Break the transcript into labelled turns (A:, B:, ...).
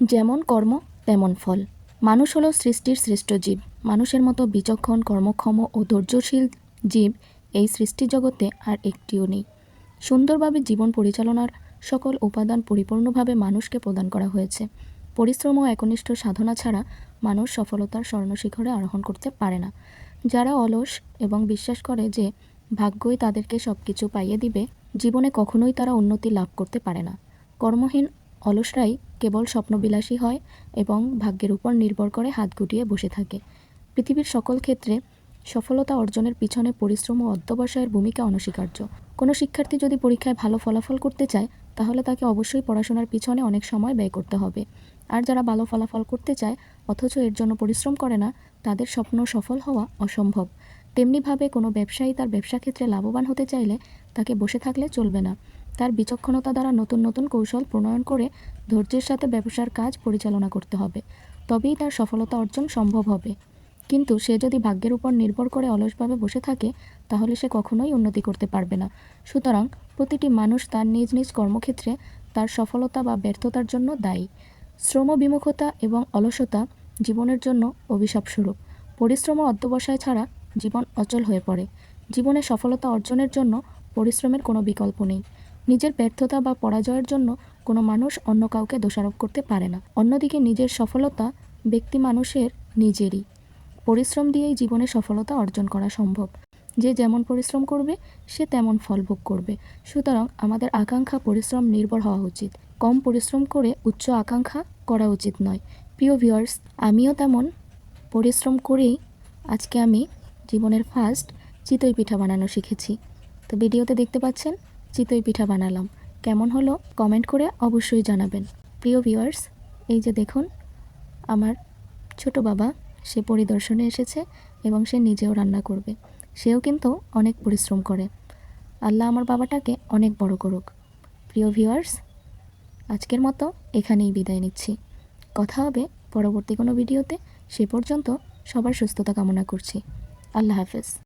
A: যেমন কর্ম, তেমন ফল। মানুষ হলো সৃষ্টির শ্রেষ্ঠ জীব। মানুষের মতো বিচক্ষণ, কর্মক্ষম ও ধৈর্যশীল জীব এই সৃষ্টি জগতে আর একটিও নেই। সুন্দরভাবে জীবন পরিচালনার সকল উপাদান পরিপূর্ণভাবে মানুষকে প্রদান করা হয়েছে। পরিশ্রম ও একনিষ্ঠ সাধনা ছাড়া মানুষ সফলতার স্বর্ণশিখরে আরোহণ করতে পারে না। যারা অলস এবং বিশ্বাস করে যে ভাগ্যই তাদেরকে সব কিছু পাইয়ে দিবে, জীবনে কখনোই তারা উন্নতি লাভ করতে পারে না। কর্মহীন অলসরাই কেবল স্বপ্নবিলাসী হয় এবং ভাগ্যের উপর নির্ভর করে হাত গুটিয়ে বসে থাকে। পৃথিবীর সকল ক্ষেত্রে সফলতা অর্জনের পিছনে পরিশ্রম ও অধ্যবসায়ের ভূমিকা অনস্বীকার্য। কোনো শিক্ষার্থী যদি পরীক্ষায় ভালো ফলাফল করতে চায়, তাহলে তাকে অবশ্যই পড়াশোনার পিছনে অনেক সময় ব্যয় করতে হবে। আর যারা ভালো ফলাফল করতে চায়, অথচ এর জন্য পরিশ্রম করে না, তাদের স্বপ্ন সফল হওয়া অসম্ভব। তেমনিভাবে কোনো ব্যবসায়ী তার ব্যবসা ক্ষেত্রে লাভবান হতে চাইলে তাকে বসে থাকলে চলবে না। তার বিচক্ষণতা দ্বারা নতুন নতুন কৌশল প্রণয়ন করে ধৈর্যের সাথে ব্যবসার কাজ পরিচালনা করতে হবে। তবেই তার সফলতা অর্জন সম্ভব হবে। কিন্তু সে যদি ভাগ্যের উপর নির্ভর করে অলসভাবে বসে থাকে, তাহলে সে কখনোই উন্নতি করতে পারবে না। সুতরাং প্রতিটি মানুষ তার নিজ নিজ কর্মক্ষেত্রে তার সফলতা বা ব্যর্থতার জন্য দায়ী। শ্রম বিমুখতা এবং অলসতা জীবনের জন্য অভিশাপ স্বরূপ। পরিশ্রম অধ্যবসায় ছাড়া জীবন অচল হয়ে পড়ে। জীবনে সফলতা অর্জনের জন্য পরিশ্রমের কোনো বিকল্প নেই। নিজের ব্যর্থতা বা পরাজয়ের জন্য কোনো মানুষ অন্য কাউকে দোষারোপ করতে পারে না। অন্যদিকে নিজের সফলতা ব্যক্তি মানুষের নিজেরই। পরিশ্রম দিয়েই জীবনে সফলতা অর্জন করা সম্ভব। যে যেমন পরিশ্রম করবে, সে তেমন ফল ভোগ করবে। সুতরাং আমাদের আকাঙ্ক্ষা পরিশ্রম নির্ভর হওয়া উচিত। কম পরিশ্রম করে উচ্চ আকাঙ্ক্ষা করা উচিত নয়। প্রিয় ভিউয়ার্স, আমিও তেমন পরিশ্রম করেই আজকে আমি জীবনের ফার্স্ট চিতই পিঠা বানানো শিখেছি। তো ভিডিওতে দেখতে পাচ্ছেন চিতই পিঠা বানালাম। কেমন হলো? কমেন্ট করে অবশ্যই জানাবেন। প্রিয় ভিউয়ার্স এই যে দেখুন, আমার ছোট বাবা, সে পরিদর্শনে এসেছে এবং সে নিজেও রান্না করবে। সেও কিন্তু অনেক পরিশ্রম করে। আল্লাহ আমার বাবাটাকে অনেক বড় করুক। প্রিয় ভিউয়ার্স আজকের মতো এখানেই বিদায় নিচ্ছি। কথা হবে পরবর্তী কোনো ভিডিওতে। সে পর্যন্ত সবার সুস্থতা কামনা করছি। আল্লাহ হাফেজ।